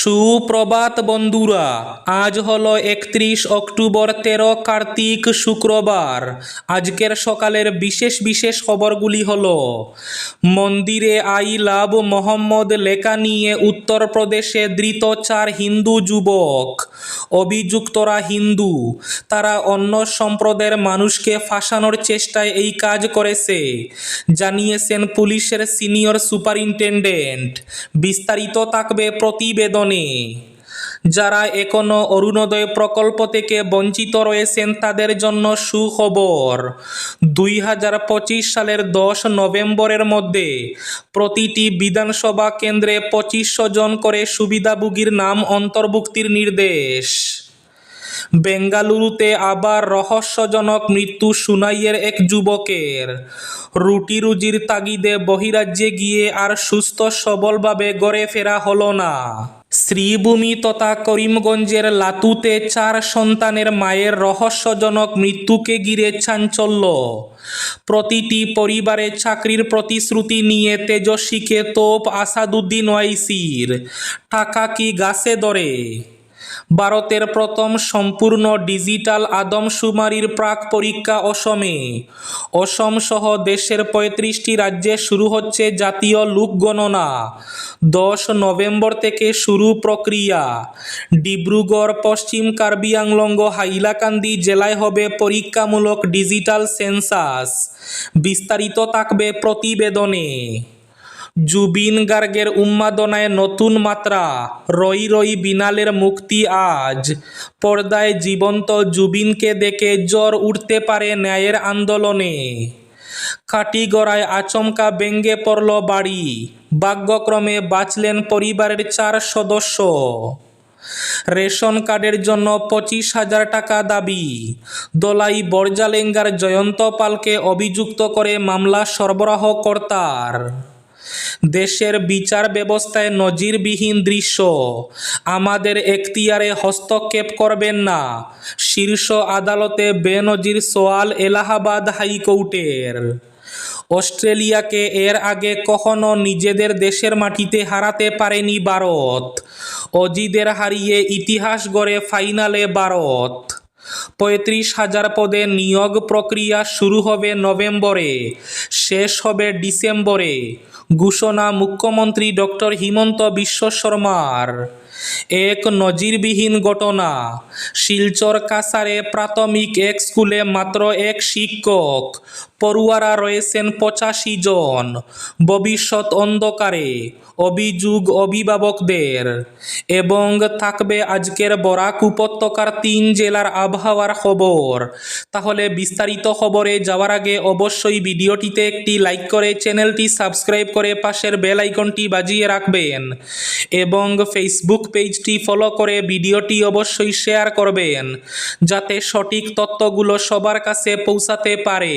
সুপ্রভাত বন্ধুরা, আজ হলো একত্রিশ অক্টোবর তেরো কার্তিক শুক্রবার। আজকের সকালের বিশেষ বিশেষ খবরগুলি হল, মন্দিরে আই লাভ মোহাম্মদ লেখা নিয়ে উত্তরপ্রদেশে ধৃত চার হিন্দু যুবক, অভিযুক্তরা হিন্দু। তারা অন্য সম্প্রদায়ের মানুষকে ফাঁসানোর চেষ্টায় এই কাজ করেছে, জানিয়েছেন পুলিশের সিনিয়র সুপারিনটেন্ডেন্ট। বিস্তারিত থাকবে প্রতিবেদনে। যারা এখনও অরুণোদয় প্রকল্প থেকে বঞ্চিত রয়েছেন, তাদের জন্য সুখবর। দুই হাজার পঁচিশ সালের দশ নভেম্বরের মধ্যে প্রতিটি বিধানসভা কেন্দ্রে পঁচিশশো জন করে সুবিধাভোগীর নাম অন্তর্ভুক্তির নির্দেশ। বেঙ্গালুরুতে আবার রহস্যজনক মৃত্যু সুনাইয়ের এক যুবকের। রুটি রুজির তাগিদে বহিরাজ্যে গিয়ে আর সুস্থ সবলভাবে গড়ে ফেরা হলো না। শ্রীভূমি তথা করিমগঞ্জের লাতুতে চার সন্তানের মায়ের রহস্যজনক মৃত্যুকে গিরে চাঞ্চল্য। প্রতিটি পরিবারে চাকরির প্রতিশ্রুতি নিয়ে তেজস্বীকে তোপ আসাদুদ্দিন ওয়াইসির। টাকা কি গাছে ধরে? ভারতের প্রথম সম্পূর্ণ ডিজিটাল আদমশুমারির প্রাক পরীক্ষা অসমে। অসম সহ দেশের পঁয়ত্রিশটি রাজ্যে শুরু হচ্ছে জাতীয় লোক গণনা। দশ নভেম্বর থেকে শুরু প্রক্রিয়া। ডিব্রুগড়, পশ্চিম কার্বি আংলঙ্গ, হাইলাকান্দি জেলায় হবে পরীক্ষামূলক ডিজিটাল সেন্সাস। বিস্তারিত থাকবে প্রতিবেদনে। জুবিন গার্গের উন্মাদনায় নতুন মাত্রা। রই রই বিনালের মুক্তি আজ। পর্দায় জীবন্ত জুবিনকে দেখে জ্বর উঠতে পারে ন্যায়ের আন্দোলনে। কাটিগড়ায় আচমকা ব্যঙ্গে পড়ল বাড়ি। ভাগ্যক্রমে বাঁচলেন পরিবারের চার সদস্য। রেশন কার্ডের জন্য পঁচিশ হাজার টাকা দাবি। দলাই বরজালেঙ্গার জয়ন্ত পালকে অভিযুক্ত করে মামলা সরবরাহ কর্তার দেশের বিচার ব্যবস্থায় নজিরবিহীন দৃশ্য। আমাদের এখতিয়ারে হস্তক্ষেপ করবেন না। শীর্ষ আদালতে বেনজির সোয়াল এলাহাবাদ হাইকোর্টের। অস্ট্রেলিয়াকে এর আগে কখনো নিজেদের দেশের মাটিতে হারাতে পারেনি ভারত। অজিদের হারিয়ে ইতিহাস গড়ে ফাইনালে ভারত। পঁয়ত্রিশ হাজার পদে নিয়োগ প্রক্রিয়া শুরু হবে নভেম্বরে, শেষ হবে ডিসেম্বরে। ঘোষণা মুখ্যমন্ত্রী ডক্টর হিমন্ত বিশ্ব শর্মার। এক নজিরবিহীন ঘটনা। শিলচর কাসারে প্রাথমিক এক স্কুলে মাত্র এক শিক্ষক পড়ুয়ারা রয়েছেন পঁচাশি জন। ভবিষ্যৎ অন্ধকারে অভিযোগ অভিভাবকদের এবং থাকবে আজকের বরাক উপত্যকার তিন জেলার আবহাওয়ার খবর। তাহলে বিস্তারিত খবরে যাওয়ার আগে অবশ্যই ভিডিওটিতে একটি লাইক করে চ্যানেলটি সাবস্ক্রাইব করে পাশের বেল আইকনটি বাজিয়ে রাখবেন এবং ফেসবুক পেজটি ফলো করে ভিডিওটি অবশ্যই শেয়ার করবেন, যাতে সঠিক তথ্যগুলো সবার কাছে পৌঁছাতে পারে।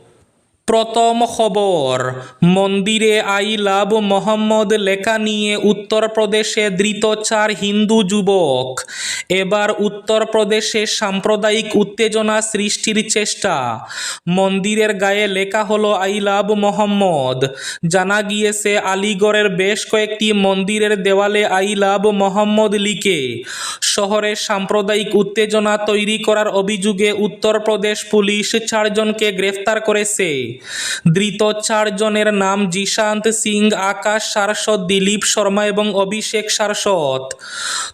প্রথম খবর, মন্দিরে আই লাভ মোহাম্মদ লেখা নিয়ে উত্তরপ্রদেশে ধৃত চার হিন্দু যুবক। এবার উত্তরপ্রদেশে সাম্প্রদায়িক উত্তেজনা সৃষ্টির চেষ্টা। মন্দিরের গায়ে লেখা হলো আই লাভ মোহাম্মদ। জানা গিয়েছে, আলিগড়ের বেশ কয়েকটি মন্দিরের দেওয়ালে আই লাভ মোহাম্মদ লিখে শহরে সাম্প্রদায়িক উত্তেজনা তৈরি করার অভিযোগে উত্তরপ্রদেশ পুলিশ চারজনকে গ্রেফতার করেছে। ধৃত চারজনের নাম জিশান্ত সিং, আকাশ সারস্বত, দিলীপ শর্মা এবং অভিষেক সারস্বত।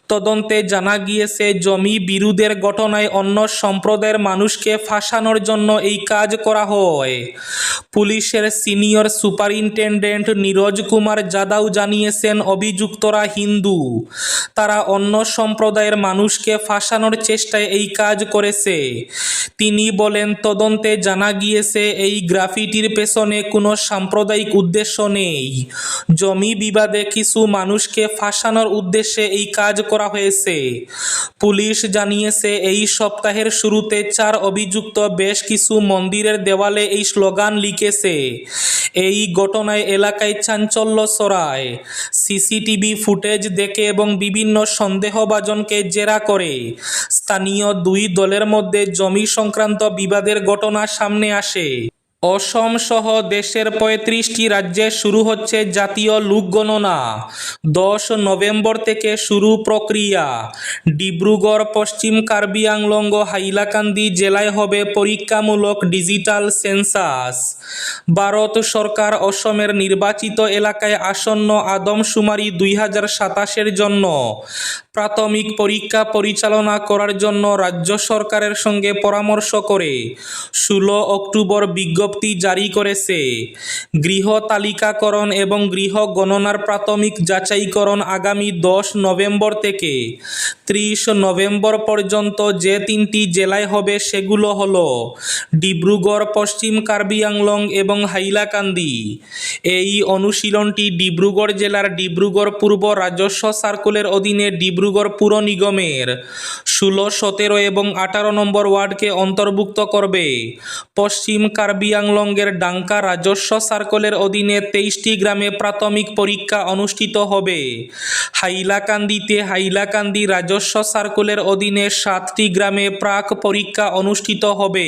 তদন্তে জানা গিয়েছে, জমি বিরোধের ঘটনায় অন্য সম্প্রদায়ের মানুষকে ফাঁসানোর জন্য এই কাজ করা হয়। পুলিশের সিনিয়র সুপারিনটেন্ডেন্ট নীরজ কুমার যাদব জানিয়েছেন, অভিযুক্তরা হিন্দু। তারা অন্য সম্প্রদায়ের মানুষকে ফাঁসানোর চেষ্টায় এই কাজ করেছে। তিনি বলেন, তদন্তে জানা গিয়েছে, এই গ্রাফিটির পেছনে কোনো সাম্প্রদায়িক উদ্দেশ্য নেই। জমি বিবাদে কিছু মানুষকে ফাঁসানোর উদ্দেশ্যে এই কাজ করা হয়েছে। পুলিশ জানিয়েছে, এই সপ্তাহের শুরুতে চার অভিযুক্ত বেশ কিছু মন্দিরের দেওয়ালে এই স্লোগান লিখেছে, এই ঘটনায় এলাকায় চাঞ্চল্য ছড়ায়। সিসিটিভি ফুটেজ দেখে এবং বিভিন্ন সন্দেহভাজনকে জেরা করে। স্থানীয় দুই দলের মধ্যে জমি সংক্রান্ত বিবাদের ঘটনা সামনে আসে। অসম সহ দেশের পঁয়ত্রিশটি রাজ্যে শুরু হচ্ছে জাতীয় লোকগণনা দশ নভেম্বর থেকে শুরু প্রক্রিয়া। ডিব্রুগড়, পশ্চিম কার্বি আংলং ও হাইলাকান্দি জেলায় হবে পরীক্ষামূলক ডিজিটাল সেন্সাস। ভারত সরকার অসমের নির্বাচিত এলাকায় আসন্ন আদমশুমারি দুই হাজার সাতাশের জন্য প্রাথমিক পরীক্ষা পরিচালনা করার জন্য রাজ্য সরকারের সঙ্গে পরামর্শ করে ষোলো অক্টোবর বিজ্ঞপ্তি জারি করেছে। গৃহ তালিকাকরণ এবং গৃহ গণনার প্রাথমিক যাচাইকরণ আগামী দশ নভেম্বর থেকে। ত্রিশ নভেম্বর পর্যন্ত যে তিনটি জেলায় হবে সেগুলো হল ডিব্রুগড়, পশ্চিম কার্বি আংলং এবং হাইলাকান্দি। এই অনুশীলনটি ডিব্রুগড় জেলার ডিব্রুগড় পূর্ব রাজস্ব সার্কুলের অধীনে ডিব্রুগড় পুর নিগমের ষোলো, সতেরো এবং আঠারো নম্বর ওয়ার্ডকে অন্তর্ভুক্ত করবে। পশ্চিম কার্বি আংলংয়ের ডাঙ্কা রাজস্ব সার্কেলের অধীনে তেইশটি গ্রামে প্রাথমিক পরীক্ষা অনুষ্ঠিত হবে। হাইলাকান্দিতে হাইলাকান্দি রাজস্ব সার্কেলের অধীনে সাতটি গ্রামে প্রাক পরীক্ষা অনুষ্ঠিত হবে।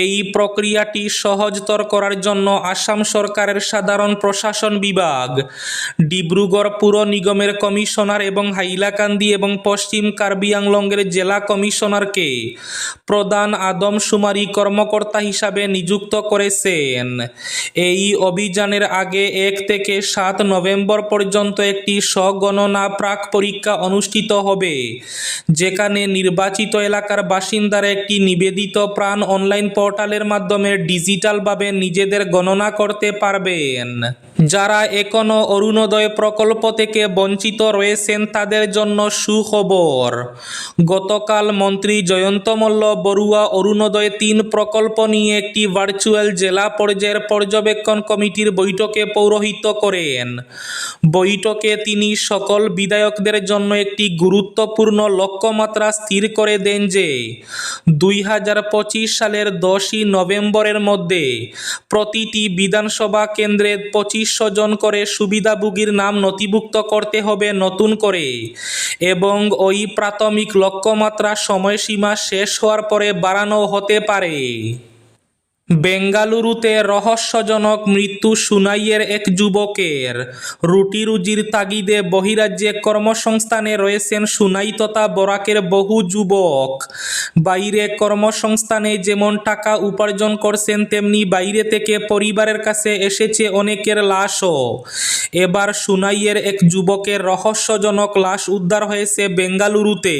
এই প্রক্রিয়াটি সহজতর করার জন্য আসাম সরকারের সাধারণ প্রশাসন বিভাগ। ডিব্রুগড় পুর নিগমের কমিশনার এবং হাইলাকান্দি এবং পশ্চিম কার্বি আংলংয়ের জেলা কমিশনারকে প্রধান আদমশুমারি কর্মকর্তা হিসাবে নিযুক্ত করেছেন। এই অভিযানের আগে এক থেকে সাত নভেম্বর পর্যন্ত একটি স্বগণনা প্রাক পরীক্ষা অনুষ্ঠিত হবে, যেখানে নির্বাচিত এলাকার বাসিন্দারা একটি নিবেদিত প্রাণ অনলাইন পোর্টালের মাধ্যমে ডিজিটালভাবে নিজেদের গণনা করতে পারবেন যারা এখনও অরুণোদয় প্রকল্প থেকে বঞ্চিত রয়েছেন তাদের জন্য সুখবর। গতকাল মন্ত্রী জয়ন্ত মল্ল বড়ুয়া অরুণোদয় তিন প্রকল্প নিয়ে একটি ভার্চুয়াল জেলা পর্যায়ের পর্যবেক্ষণ কমিটির বৈঠকে পৌরোহিত্য করেন। বৈঠকে তিনি সকল বিধায়কদের জন্য একটি গুরুত্বপূর্ণ লক্ষ্যমাত্রা স্থির করে দেন যে, দুই হাজার পঁচিশ সালের দশই নভেম্বরের মধ্যে প্রতিটি বিধানসভা কেন্দ্রে পঁচিশশো জন করে সুবিধাভোগীর নাম নথিভুক্ত করতে হবে নতুন করে। এবং ওই প্রাথমিক লক্ষ্যমাত্রা সময়সীমা শেষ হওয়ার পরে বাড়ানো হতে পারে। বেঙ্গালুরুতে রহস্যজনক মৃত্যু সুনাইয়ের এক যুবকের। রুটি রুজির তাগিদে বহিরাজ্যে কর্মসংস্থানে রয়েছেন সুনাই তথা বরাকের বহু যুবক। বাইরে কর্মসংস্থানে যেমন টাকা উপার্জন করছেন, তেমনি বাইরে থেকে পরিবারের কাছে এসেছে অনেকের লাশও। এবার সুনাইয়ের এক যুবকের রহস্যজনক লাশ উদ্ধার হয়েছে বেঙ্গালুরুতে।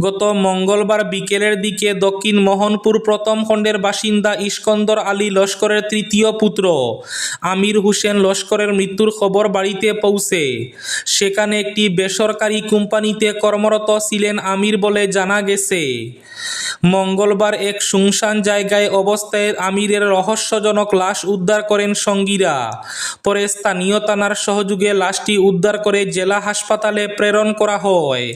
গত মঙ্গলবার বিকেলের দিকে দক্ষিণ মোহনপুর প্রথম খণ্ডের বাসিন্দা ইস্কন্দর আলী লস্করের তৃতীয় পুত্র। আমির হোসেন লস্করের মৃত্যুর খবর বাড়িতে পৌঁছে। সেখানে একটি বেসরকারি কোম্পানিতে কর্মরত ছিলেন আমির বলে জানা গেছে। মঙ্গলবার এক শুনশান জায়গায় অবস্থায় আমিরের রহস্যজনক লাশ উদ্ধার করেন সঙ্গীরা। পরে স্থানীয় থানার সহযোগে লাশটি উদ্ধার করে জেলা হাসপাতালে প্রেরণ করা হয়।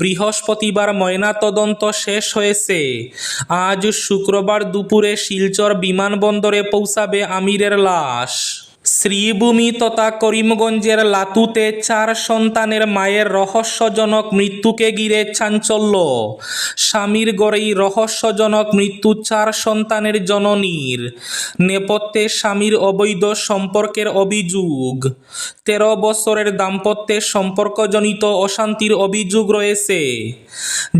বৃহস্পতিবার ময়নাতদন্ত শেষ হয়েছে। আজ শুক্রবার দুপুরে শিলচর বিমানবন্দরে পৌঁছাবে আমিরের লাশ। শ্রীভূমি তথা করিমগঞ্জের লাতুতে চার সন্তানের মায়ের রহস্যজনক মৃত্যুকে ঘিরে চাঞ্চল্য। স্বামীর গড়েই রহস্যজনক মৃত্যু চার সন্তানের জননীর। নেপথ্যে স্বামীর অবৈধ সম্পর্কের অভিযোগ। তেরো বছরের দাম্পত্যের সম্পর্কজনিত অশান্তির অভিযোগ রয়েছে।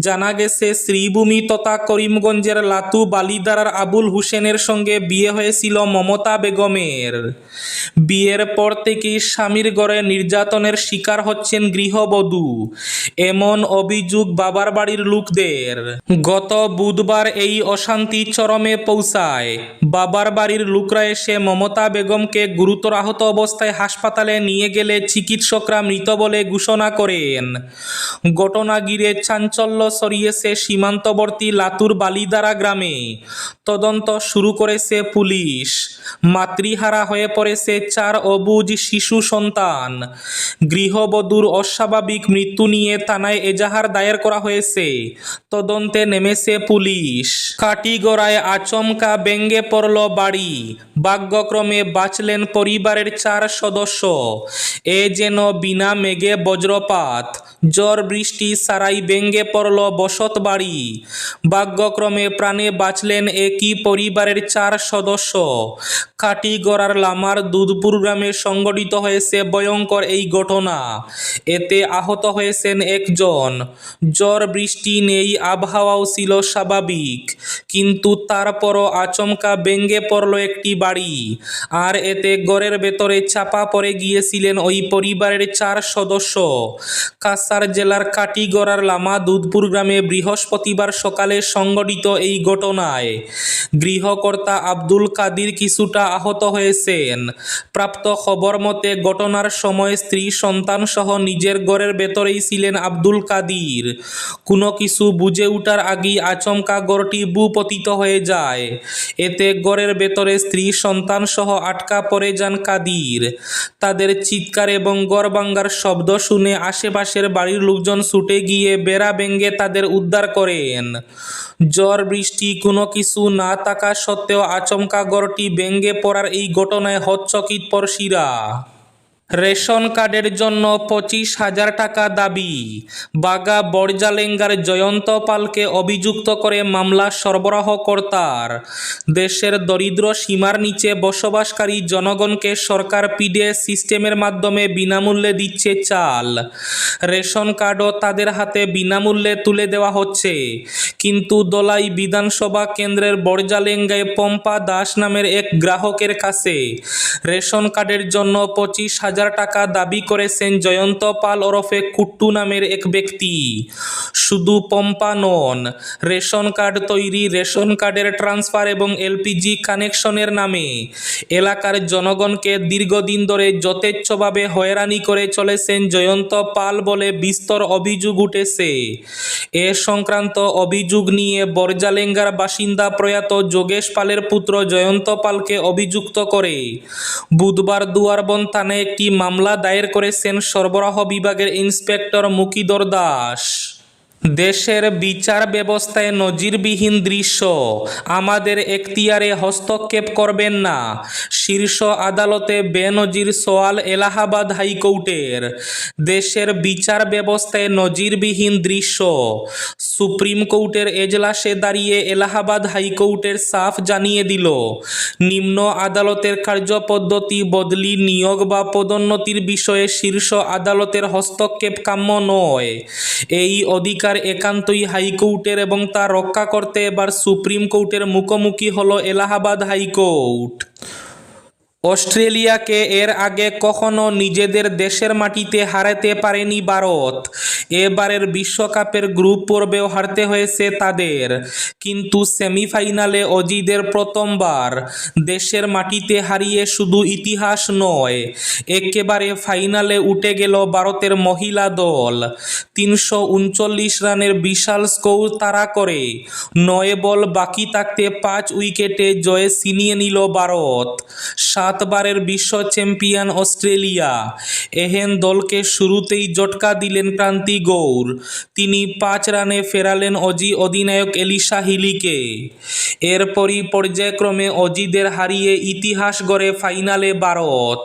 জানা গেছে, শ্রীভূমি তথা করিমগঞ্জের লাতু বালিদারার আবুল হুসেনের সঙ্গে বিয়ে হয়েছিল মমতা বেগমের। বিয়ের পর থেকেই স্বামীর ঘরে নির্যাতনের শিকার হচ্ছেন গৃহবধূ। এমন অভিযোগ বাবার বাড়ির লোকদের। গত বুধবার এই অশান্তি চরমে পৌঁছায়। বাবার বাড়ির লোকরা এসে মমতা বেগমকে গুরুতর আহত অবস্থায় হাসপাতালে নিয়ে গেলে চিকিৎসকরা মৃত বলে ঘোষণা করেন। ঘটনা ঘিরে চাঞ্চল্য সরিয়েছে সীমান্তবর্তী লাতুর বালিদারা গ্রামে। তদন্ত শুরু করেছে পুলিশ। মাতৃহারা হয়ে পড়েছে চার অবুজ শিশু সন্তান। গৃহবধূর অস্বাভাবিক মৃত্যু নিয়ে থানায় এজাহার দায়ের করা হয়েছে। তদন্তে নেমেছে পুলিশ। কাটিগড়ায় আচমকা ব্যঙ্গে পড়ল বাড়ি। ভাগ্যক্রমে বাঁচলেন পরিবারের চার সদস্য। এ যেন বিনা মেঘে বজ্রপাত। ঝড় বৃষ্টি সারাই ব্যঙ্গে পড়ল বসত বাড়ি। ভাগ্যক্রমে প্রাণে বাঁচলেন একই পরিবারের চার সদস্য। কাটিগড়ার লামার দুধপুর গ্রামে সংঘটিত হয়েছে ভয়ঙ্কর এই ঘটনা। এতে আহত হয়েছেন একজন। ঝড় বৃষ্টি নেই, আবহাওয়াও ছিল স্বাভাবিক। কিন্তু তারপরও আচমকা ব্যঙ্গে পড়ল একটি বাড়ি। আর এতে ঘরের ভেতরে চাপা পড়ে গিয়েছিলেন ওই পরিবারের চার সদস্য। কাসার জেলার কাটিগড়ার লামা দুধপুর গ্রামে বৃহস্পতিবার সকালে সংঘটিত এই ঘটনায় গৃহকর্তা আব্দুল কাদির কিছুটা আহত হয়েছেন। প্রাপ্ত খবর মতে ঘটনার সময় স্ত্রী সন্তান সহ নিজের ঘরের ভেতরেই ছিলেন আব্দুল কাদির। কোনো কিছু বুঝে ওঠার আগেই আচমকা গড়টি ভূপতিত হয়ে যায়। এতে ঘরের ভেতরে স্ত্রী সন্তান সহ আটকা পড়ে যান কাদির। তাদের চিৎকার এবং গড় ভাঙ্গার শব্দ শুনে আশেপাশের বাড়ির লোকজন ছুটে গিয়ে বেড়া ভেঙে তাদের উদ্ধার করেন। ঝড়, বৃষ্টি, কোনো কিছু না থাকা সত্ত্বেও আচমকা গড়টি ভেঙে পড়ার এই ঘটনায় হচ্চকিত পড়শিরা রেশন কার্ডের জন্য পঁচিশ হাজার টাকা দাবি। বাগা বরজালেঙ্গার জয়ন্ত পালকে অভিযুক্ত করে মামলা সরবরাহকর্তার। দেশের দরিদ্র সীমার নিচে বসবাসকারী জনগণকে সরকার পিডিএস সিস্টেমের মাধ্যমে বিনামূল্যে দিচ্ছে চাল। রেশন কার্ডও তাদের হাতে বিনামূল্যে তুলে দেওয়া হচ্ছে। কিন্তু দোলাই বিধানসভা কেন্দ্রের বরজালেঙ্গায় পম্পা দাস নামের এক গ্রাহকের কাছে রেশন কার্ডের জন্য পঁচিশ হাজার টাকা দাবি করেছেন জয়ন্ত পাল ওরফে কুট্টু নামের এক ব্যক্তি। শুধু পম্পা নন, রেশন কার্ড তৈরি, রেশন কার্ডের ট্রান্সফার এবং এলপিজি কানেকশনের নামে এলাকার জনগণকে দীর্ঘদিন ধরে যথেচ্ছভাবে হয়রানি করে চলেছেন জয়ন্ত পাল বলে বিস্তর অভিযোগ উঠেছে। এ সংক্রান্ত অভিযোগ নিয়ে বরজালেঙ্গার বাসিন্দা প্রয়াত যোগেশ পালের পুত্র জয়ন্ত পালকে অভিযুক্ত করে বুধবার দুয়ারবন থানায় একটি মামলা দায়ের করেছেন সরবরাহ বিভাগের ইন্সপেক্টর মুকিদর দাস। দেশের বিচার ব্যবস্থায় নজিরবিহীন দৃশ্য। আমাদের এখতিয়ারে হস্তক্ষেপ করবেন না। শীর্ষ আদালতে বেনজির সোয়াল এলাহাবাদ হাইকোর্টের। দেশের বিচার ব্যবস্থায় নজিরবিহীন দৃশ্য। সুপ্রিম কোর্টের এজলাসে দাঁড়িয়ে এলাহাবাদ হাইকোর্টের সাফ জানিয়ে দিল, নিম্ন আদালতের কার্যপদ্ধতি বদলি, নিয়োগ বা পদোন্নতির বিষয়ে শীর্ষ আদালতের হস্তক্ষেপ কাম্য নয়। এই অধিকার একান্তই হাইকোর্টের এবং তা রক্ষা করতে এবার সুপ্রিম কোর্টের মুখোমুখি হল এলাহাবাদ হাইকোর্ট। অস্ট্রেলিয়াকে এর আগে কখনো নিজেদের দেশের মাটিতে হারাতে পারেনি ভারত। এবারের বিশ্বকাপের গ্রুপ পর্বেও হারতে হয়েছে তাদের। কিন্তু সেমিফাইনালে অজিদের প্রথমবার দেশের মাটিতে হারিয়ে শুধু ইতিহাস নয়, একেবারে ফাইনালে উঠে গেল ভারতের মহিলা দল। তিনশো উনচল্লিশ রানের বিশাল স্কোর তাড়া করে নয় বল বাকি থাকতে পাঁচ উইকেটে জয়ে ছিনিয়ে নিল ভারত। সাতবারের বিশ্ব চ্যাম্পিয়ন অস্ট্রেলিয়া। এহেন দলকে শুরুতেই জটকা দিলেন ক্রান্তি গৌর। তিনি পাঁচ রানে ফেরালেন অজি অধিনায়ক এলিশা হিলিকে। এরপরই পর্যায়ক্রমে অজিদের হারিয়ে ইতিহাস গড়ে ফাইনালে ভারত।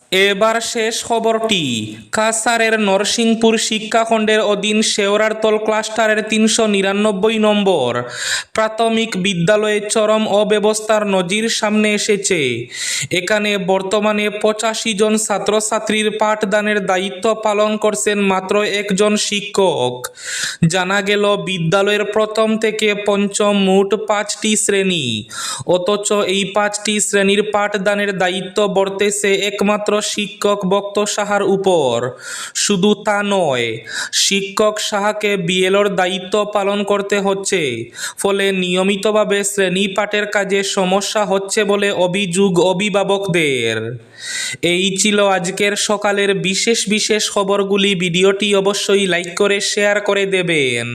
এবার শেষ খবরটি, কাসারের নরসিংপুর শিক্ষাখণ্ডের অধীন শেওরারতল ক্লাস্টারের তিনশো নিরানব্বই নম্বর। প্রাথমিক বিদ্যালয়ে চরম অব্যবস্থার নজির সামনে এসেছে। এখানে বর্তমানে পঁচাশি জন ছাত্রছাত্রীর পাঠদানের দায়িত্ব পালন করছেন মাত্র একজন শিক্ষক। জানা গেল, বিদ্যালয়ের প্রথম থেকে পঞ্চম মোট পাঁচটি শ্রেণি। অথচ এই পাঁচটি শ্রেণির পাঠদানের দায়িত্ব বর্তেছে একমাত্র শিক্ষক বক্ত সাহার উপর। শুধু তা নয়, শিক্ষক সাহাকে বিএলওর দায়িত্ব পালন করতে হচ্ছে, ফলে নিয়মিতভাবে শ্রেণি পাঠের কাজে সমস্যা হচ্ছে বলে অভিযোগ অভিভাবকদের। এই ছিল আজকের সকালের বিশেষ বিশেষ খবরগুলি। ভিডিওটি অবশ্যই লাইক করে, শেয়ার করে দেবেন।